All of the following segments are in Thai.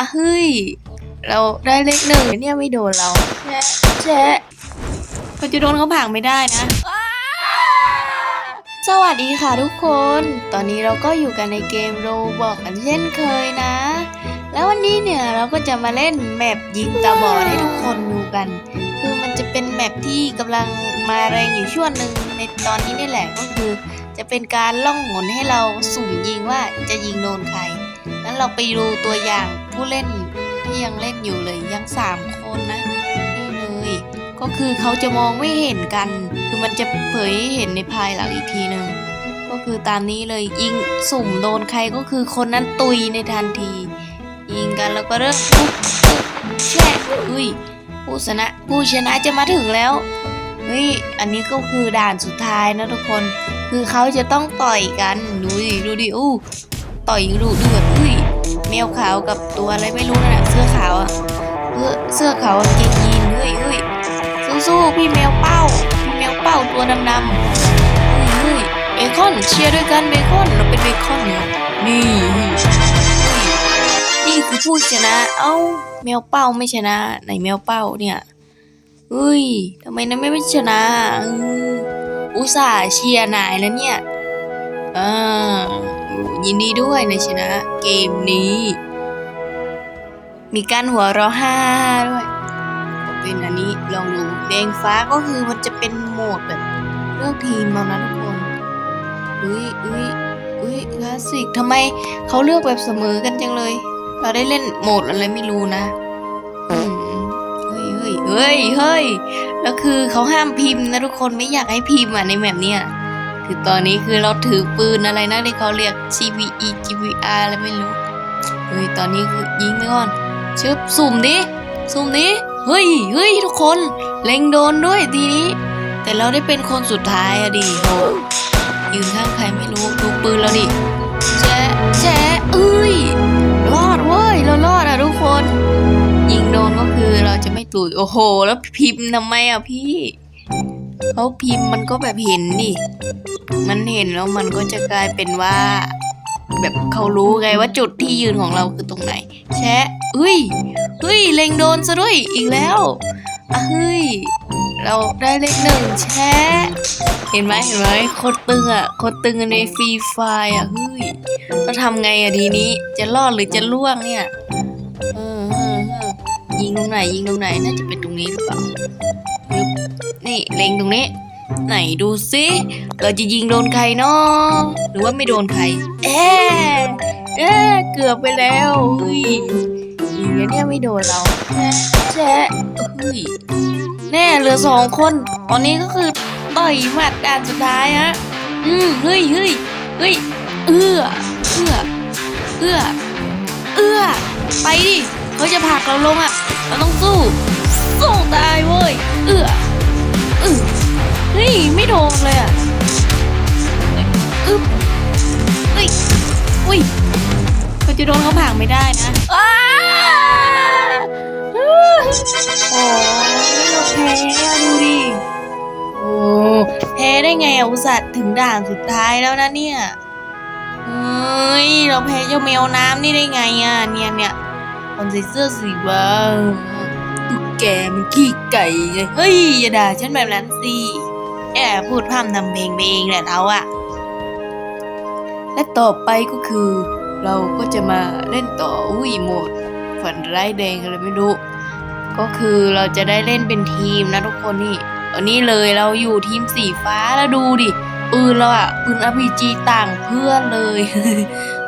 อะเฮ้ย เราได้เลขหนึ่งเนี่ยไม่โดนเราแชะแชะเราจะโดนเขาผลักไม่ได้นะ สวัสดีค่ะทุกคน ตอนนี้เราก็อยู่กันในเกมโรบอกกันเช่นเคยนะ แล้ววันนี้เนี่ยเราก็จะมาเล่นแมปยิงตาบอดให้ทุกคนดูกัน คือมันจะเป็นแมปที่กำลังมาแรงอยู่ช่วงหนึ่งในตอนนี้นี่แหละก็คือ จะเป็นการล่องหนให้เราสุ่มยิงว่าจะยิงโดนใครงั้นเราไปดูตัวอย่าง ผู้เล่นที่ยังเล่นอยู่เลยยังสามคนนะนี่เลยก็คือเขาจะมองไม่เห็นกัน คือมันจะเผยให้เห็นในภายหลังอีกทีหนึ่งก็คือตามนี้เลยยิงสุ่มโดนใครก็คือคนนั้นตุยในทันที ยิงกันแล้วก็เริ่มปุ๊บปุ๊บแช่อุ้ยผู้ชนะผู้ชนะจะมาถึงแล้วเฮ้ยอันนี้ก็คือด่านสุดท้ายนะทุกคน คือเขาจะต้องต่อยกันดูดิดูดิอู้ต่อยดูเดือดอุ้ย แมวขาวกับตัวอะไรไม่รู้นั่นแหะเสื้อขาวอะเสื้อเสื้อขาวกางเกงยีนเฮ้ยเฮ้ยสู้ๆพี่แมวเป้าพี่แมวเป้าตัวดำๆเฮ้ยเฮ้ยเบคอนเชียร์ด้วยกันเบคอนเราเป็นเบคอนเนี่ยนี่เฮ้ยนี่คือผู้ชนะ เอ้าแมวเป้าไม่ชนะไหนแมวเป้าเนี่ยเฮ้ยทำไมนั้นไม่ชนะอุตส่าห์เชียร์นายแล้วเนี่ยอ่า ยินดีด้วยในชนะเกมนี้ มีการหัวเราะฮ่าด้วยก็เป็นอันนี้ลองดูแดงฟ้าก็คือมันจะเป็นโหมดแบบเลือกทีมมานะทุกคนอุ้ยอุ้ยอุ้ยคลาสสิกทำไมเขาเลือกแบบเสมอกันจังเลย เราได้เล่นโหมดอะไรไม่รู้นะเฮ้ยเฮ้ยเฮ้ยเฮ้ยแล้วคือเขาห้ามพิมพ์นะทุกคนไม่อยากให้พิมพ์อะในแบบเนี้ย คือตอนนี้คือเราถือปืนอะไรนะที่เขาเรียก CVE GVR อะไรไม่รู้เฮ้ยตอนนี้คือยิงไปก่อนชึบสุ่มดิสุ่มดิเฮ้ยเฮ้ยทุกคนเล็งโดนด้วยทีนี้ แต่เราได้เป็นคนสุดท้ายอะดิโหยืนข้างใครไม่รู้ดูปืนเราดิแจ๊ะแจ๊ะเอ้ยรอดเว้ยเรารอดอะทุกคน ยิงโดนก็คือเราจะไม่ตุยโอ้โห แล้วพิมพ์ทำไมอะพี่ เขาพิมพ์มันก็แบบเห็นดิ มันเห็นแล้วมันก็จะกลายเป็นว่า แบบเขารู้ไงว่าจุดที่ยืนของเราคือตรงไหน แชะเฮ้ยเฮ้ยเล็งโดนซะด้วยอีกแล้วอะเฮ้ย เราได้เลขหนึ่งแชะเห็นไหมเห็นไหมโคตรตึงอะโคตรตึงในฟรีไฟอะเฮ้ยเราทำไงอะทีนี้จะรอดหรือจะล่วงเนี่ยเออยิงตรงไหนยิงตรงไหนน่าจะเป็นตรงนี้หรือเปล่า นี่เล็งตรงนี้ ไหนดูซิเราจะยิงโดนใครเนาะหรือว่าไม่โดนใคร เอ๊ะเอ๊ะเกือบไปแล้วเฮ้ยยิงแล้วเนี่ยไม่โดนเราแช่แช่เฮ้ยแน่เหลือสองคน ตอนนี้ก็คือต่อยหมัดด่านสุดท้ายฮะอืมเฮ้ยเฮ้ยเฮ้ยเอื้อเอื้อเอื้อเอื้อไปดิเขาจะผลักเราลงอะ เราต้องสู้ สู้ตายเว้ย โดนเลยอะอึ๊บเฮ้ยอุ้ยเขาจะโดนเขาผลักไม่ได้นะอ้าโอ้ยเราแพ้อะดูดิ โอ้แพ้ได้ไงอุตส่าห์ถึงด่านสุดท้ายแล้วนะเนี่ยเฮ้ยเราแพ้เจ้าแมวน้ำนี่ได้ไงอะเนี่ยเนี่ยคนใส่เสื้อสีฟ้าตุ๊กแกมันขี้ไก่ไงเฮ้ยอย่าด่าฉันแบบนั้นสิ แอบพูดพร่ำทำเพลงไปเองแหละเราอะและต่อไปก็คือ เราก็จะมาเล่นต่ออุ้ยโหมดฝันร้ายแดงอะไรไม่รู้ ก็คือเราจะได้เล่นเป็นทีมนะทุกคนนี่อันนี้เลยเราอยู่ทีมสีฟ้าแล้วดูดิปืนเราอะปืน RPG ต่างเพื่อนเลย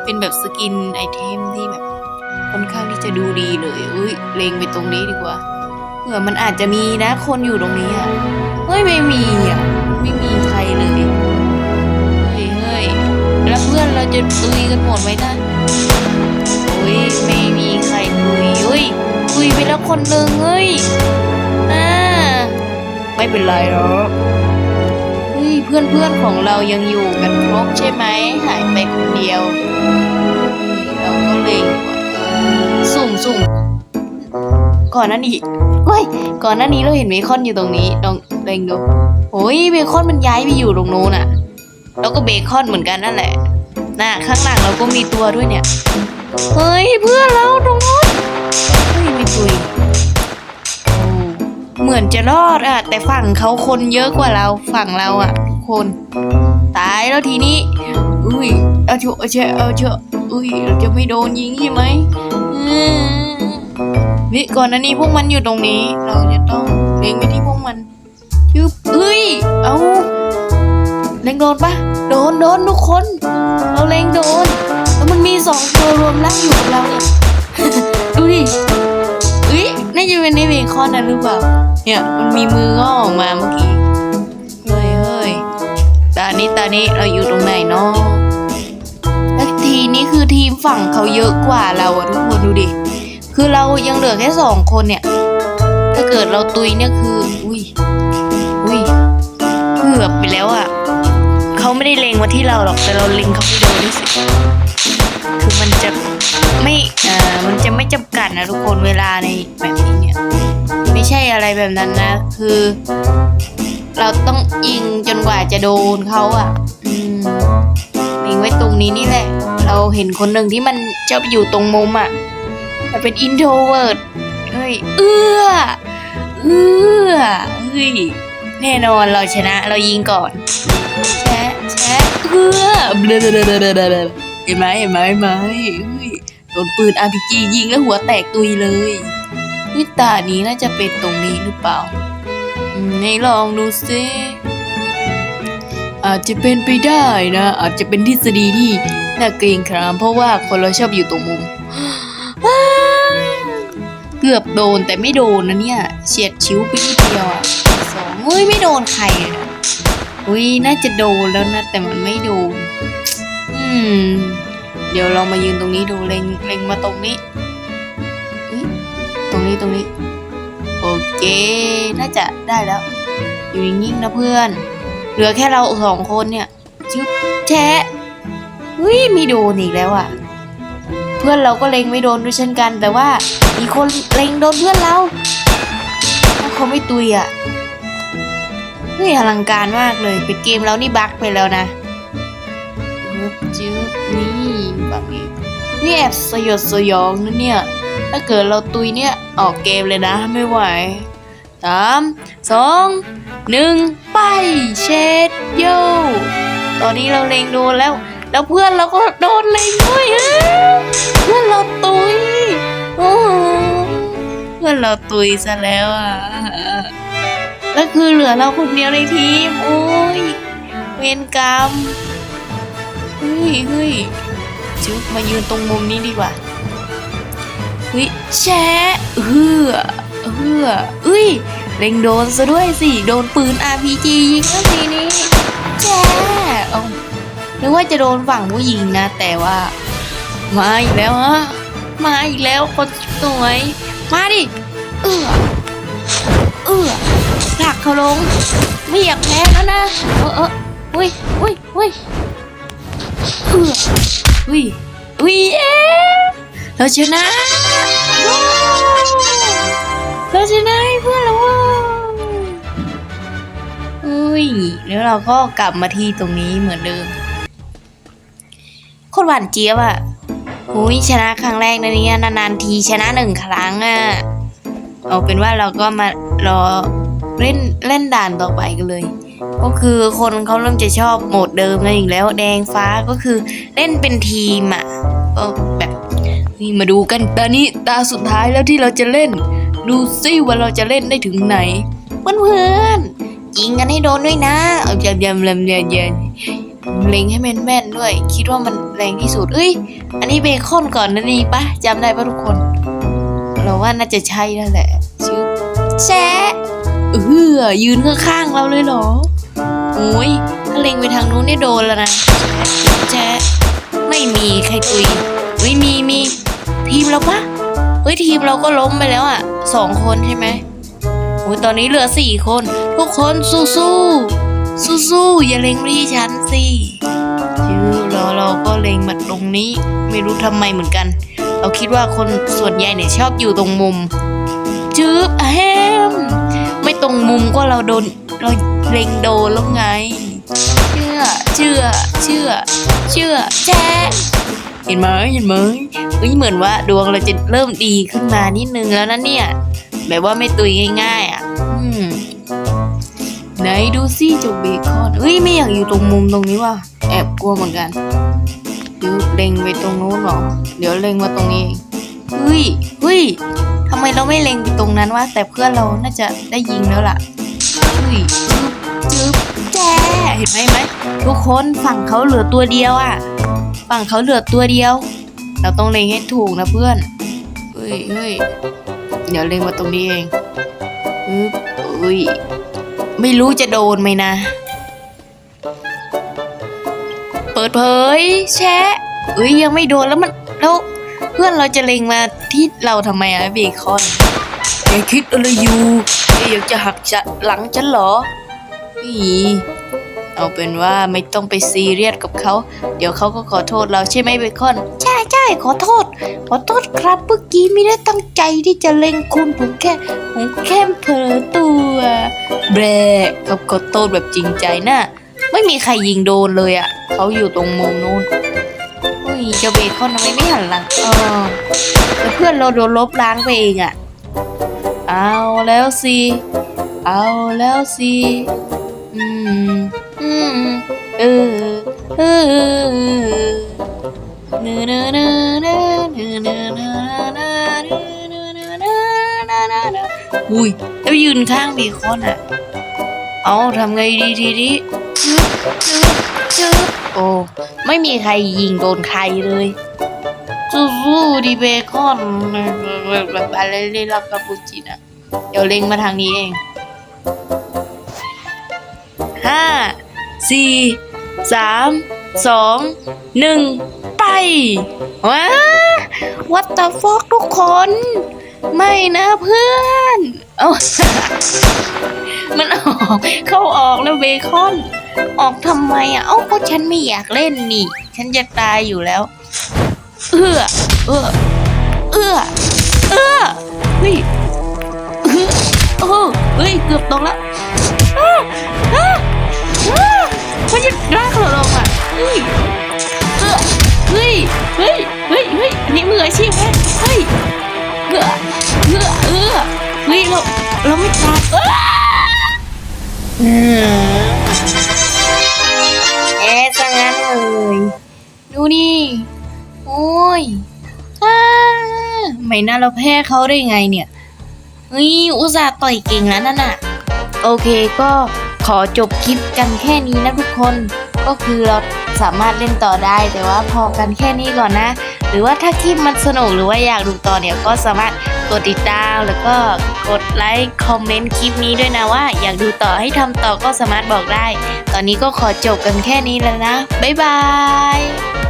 เป็นแบบสกินไอเทมที่แบบค่อนข้างที่จะดูดีเลยอุ้ยเลงไปตรงนี้ดีกว่าเผื่อมันอาจจะมีนะคนอยู่ตรงนี้อะ เฮ้ยไม่มีอะไม่มีใครเลยเฮ้ยเฮ้ยแล้วเพื่อนเราจะตุยกันหมดไหมนะอุ้ยไม่มีใครตุยอุ้ยตุยไปแล้วคนหนึ่งเฮ้ยอ่าไม่เป็นไรหรอกเฮ้ยเพื่อนเพื่อนของเรายังอยู่กันครบใช่ไหมหายไปคนเดียวเฮ้ยเราก็เลยสุ่มสุ่ม ก่อนหน้านี้เฮ้ยก่อนหน้านี้เราเห็นเบคอนอยู่ตรงนี้ลองเล็งดูโอ้ยเบคอนมันย้ายไปอยู่ตรงโน้นอะแล้วก็เบคอนเหมือนกันนั่นแหละน่ะข้างหลังเราก็มีตัวด้วยเนี่ยเฮ้ยเพื่อนเราตรงโน้นเฮ้ยไม่ตุยเหมือนจะรอดอะแต่ฝั่งเขาคนเยอะกว่าเราฝั่งเราอะคนตายแล้วทีนี้ อุ้ยเอาเชอเอาเชออเชอะอุ้ยเราจะไม่โดนยิงใช่ไหมอืม นี่ก่อนหน้านี้พวกมันอยู่ตรงนี้ เราจะต้องเล็งไปที่พวกมันยึบเอ้ย เอาเล็งโดนปะโดนโดนทุกคน เราเล็งโดน แล้วมันมีสองตัวรวมร่างอยู่กับเราเนี่ย ดูดิเอ้ยน่าจะเป็นในเบคอนนะหรือเปล่า เนี่ยมันมีมืองอออกมาเมื่อกี้ เฮ้ยเฮ้ยตานี้ตานี้เราอยู่ตรงไหนเนาะแล้วทีนี้คือทีมฝั่งเขาเยอะกว่าเราอะทุกคนดูดิ คือเรายังเหลือแค่สองคนเนี่ย ถ้าเกิดเราตุยเนี่ยคืออุ้ยอุ้ยเกือบไปแล้วอะเขาไม่ได้เลงมาที่เราหรอกแต่เราเลงเขาไปโดนนี่สิคือมันจะไม่เอ่อมันจะไม่จำกัดนะทุกคนเวลาในแบบนี้เนี่ยไม่ใช่อะไรแบบนั้นนะ คือ เราต้องยิงจนกว่าจะโดนเขาอะอืมยิงไว้ตรงนี้นี่แหละ เราเห็นคนหนึ่งที่มันชอบอยู่ตรงมุมอะ มันเป็นอินโทรเวิร์ดเฮ้ย เอื้อ เอื้อ เฮ้ย แน่นอนเราชนะเรายิงก่อน แชะแชะเอื้อเบลอเบลอเบลอเบลอเบลเห็นไหมเห็นไหมไหมเฮ้ยโดนปืน RPG ยิงแล้วหัวแตกตุยเลยวิตานี้น่าจะเป็นตรงนี้หรือเปล่าอืมให้ลองดูซิอาจจะเป็นไปได้นะ อาจจะเป็นทฤษฎีที่น่าเกรงขามเพราะว่าคนเราชอบอยู่ตรงมุม เกือบโดนแต่ไม่โดนนะเนี่ยเฉียดชิวไปนิดเดียวอะสองเฮ้ยไม่โดนใครอะอุ้ยน่าจะโดนแล้วนะ แต่มันไม่โดน อืม เดี๋ยวเรามายืนตรงนี้ดูเล็งเล็งมาตรงนี้อุ๊ยตรงนี้ตรงนี้โอเค น่าจะได้แล้ว อยู่นิ่งๆนะเพื่อน เหลือแค่เราสองคนเนี่ยชึบแชะเฮ้ยไม่โดนอีกแล้วอะ เพื่อนเราก็เล็งไม่โดนด้วยเช่นกันแต่ว่า มีคนเล็งโดนเพื่อนเราถ้าเขาไม่ตุยอะเฮ้ยอลังการมากเลยเป็นเกมเรานี่บั๊กไปแล้วนะจึ๊บจึ๊บนี่บังนี้นี่แอบสยดสยองนะเนี่ย ถ้าเกิดเราตุยเนี่ยออกเกมเลยนะไม่ไหวสามสองหนึ่งไปเช็ดโยตอนนี้เราเล็งโดนแล้ว แล้วเพื่อนเราก็โดนเล็งด้วยเพื่อนเราตุย เพื่อนเราตุยซะแล้วอะ แล้วคือเหลือเราคนเดียวในทีม โอ้ย เวรกรรม เฮ้ยเฮ้ยจุ๊บมายืนตรงมุมนี้ดีกว่าเฮ้ยแชะเฮือเฮือเอ้ยเล็งโดนซะด้วยสิ โดนปืน RPG ยิงแล้วทีนี้แช่เอานึกว่าจะโดนฝั่งผู้หญิงนะ แต่ว่า มาอีกแล้วฮะ มาอีกแล้วคนสวย มาดิ เออเออผลักเขาลง ไม่อยากแพ้แล้วนะ เออเอออุ้ยอุ้ยอุ้ยเอออุ้ยอุ้ยเอ๊ะเราชนะว้วเราชนะให้เพื่อนแล้วว้าอุ้ย แล้วเราก็กลับมาที่ตรงนี้เหมือนเดิมโคตรหวานเจี๊ยบอะ อุ้ยชนะครั้งแรกนะเนี่ยนานๆทีชนะหนึ่งครั้งอะเอาเป็นว่าเราก็มารอเล่นเล่นด่านต่อไปกันเลย ก็คือคนเขาเริ่มจะชอบโหมดเดิมกันอีกแล้วแดงฟ้าก็คือเล่นเป็นทีมอะก็แบบนี่มาดูกันตอนนี้ตาสุดท้ายแล้วที่เราจะเล่น ดูซิว่าเราจะเล่นได้ถึงไหนเพื่อนๆยิงกันให้โดนด้วยนะเอาอย่าอย่าอย่าอย่าอย่า เล็งให้แม่นๆด้วย คิดว่ามันแรงที่สุดเอ้ย อันนี้เบคอนก่อนนะนี่ปะจำได้ปะทุกคน เราว่าน่าจะใช่นั่นแหละชื่อแชะเออยืนข้างๆเราเลยเหรอโอ้ยถ้าเล็งไปทางนู้นนี่โดนแล้วนะแชะไม่มีใครตุยเฮ้ยมีมีทีมเราปะเฮ้ยทีมเราก็ล้มไปแล้วอะสองคนใช่ไหมโอ้ยตอนนี้เหลือสี่คน ทุกคนสู้สู้สู้สู้ๆอย่าเล็งไปที่ฉัน สิชื่อเราเราก็เล็งมาตรงนี้ ไม่รู้ทำไมเหมือนกัน เราคิดว่าคนส่วนใหญ่เนี่ยชอบอยู่ตรงมุมจื๊บอะแฮมไม่ตรงมุมก็เราโดนเราเล็งโดนแล้วไง เชื่อเชื่อเชื่อ เชื่อแช่เห็นไหมเห็นไหมเฮ้ยเหมือนว่าดวงเราจะเริ่มดีขึ้นมานิดนึงแล้วนะเนี่ย แบบว่าไม่ตุยง่าย ๆ อะ อืม ไหนดูสิเจ้าเบคอนเฮ้ยไม่อยากอยู่ตรงมุมตรงนี้ว่ะแอบกลัวเหมือนกันเดี๋ยวเล็งไปตรงนู้นเหรอเดี๋ยวเล็งมาตรงนี้เฮ้ยเฮ้ยทำไมเราไม่เล็งไปตรงนั้นวะแต่เพื่อนเราน่าจะได้ยิงแล้วล่ะเฮ้ยจึ๊บจึ๊บแจเห็นไหมไหมทุกคนฝั่งเขาเหลือตัวเดียวอะฝั่งเขาเหลือตัวเดียว เราต้องเล็งให้ถูกนะเพื่อนเฮ้ยเฮ้ยเดี๋ยวเล็งมาตรงนี้เองอึ๊บเฮ้ย ไม่รู้จะโดนไหมนะ เปิดเผย แชะเอ้ยยังไม่โดนแล้วมันแล้วเพื่อนเราจะเล็งมาที่เราทำไมอะเบคอนแกคิดอะไรอยู่แกอยากจะหักจะหลังฉันเหรอนี่เอาเป็นว่าไม่ต้องไปซีเรียสกับเขา เดี๋ยวเขาก็ขอโทษเราใช่ไหมเบคอน ใช่ขอโทษ ขอโทษครับเมื่อกี้ไม่ได้ตั้งใจที่จะเล็งคุณผมแค่ผมแค่เผลอตัวแบรกับขอโทษแบบจริงใจนะไม่มีใครยิงโดนเลยอะ่ะเขาอยู่ตรงมุมนู้นอุ้ยเจ้าเบคอนทำไมไม่หันหลังเออเพื่อนเราโดนลบล้างไปเองอะ่ะเอาแล้วสิเอาแล้วสิอืมอืมเออเออ อุ้ยแล้วยืนข้างเบคอนอ่อเอาทำไงดีทีนี้โอ้ไม่มีใครยิงโดนใครเลยสู้ๆดีเบคอนอะไรเล่นรับกับปูจินะเดี๋ยวเล็งมาทางนี้เองห้าสี่สาม สองหนึ่งไปว้า what the fuck ทุกคน ไม่นะเพื่อนเอามันออก เข้าออกแล้วเบคอน ออกทำไมอะ เอ้าก็ฉันไม่อยากเล่นนี่ ฉันจะตายอยู่แล้ว เอื้อ เอื้อ เอื้อ เอื้อเฮ้ยเออโอ้เฮ้ย เกือบตรงแล้วอ้าอ้าอ้ามันจะลากเราลงอะเฮ้ ยเออเฮ้ยเฮ้ยเฮ้ยเฮ้ยอันนี้มืออาชีพไหมเฮ้ยเอื้อเอื้อเออเฮ้ยเราเราไม่ตายเอ้ออืมแอะซะงั้นเลยดูนี่โอ้ยอ้าไม่น่าเราแพ้เขาได้ไงเนี่ยเฮ้ยอุตส่าห์ต่อยเก่งแล้วนั่นน่ะ โอเคก็ขอจบคลิปกันแค่นี้นะทุกคน ก็คือเรา สามารถเล่นต่อได้ แต่ว่าพอกันแค่นี้ก่อนนะ หรือว่าถ้าคลิปมันสนุกหรือว่าอยากดูต่อเนี่ยก็สามารถกดติดตามแล้วก็กดไลค์คอมเมนต์คลิปนี้ด้วยนะว่า อยากดูต่อให้ทำต่อก็สามารถบอกได้ ตอนนี้ก็ขอจบกันแค่นี้แล้วนะบ๊ายบาย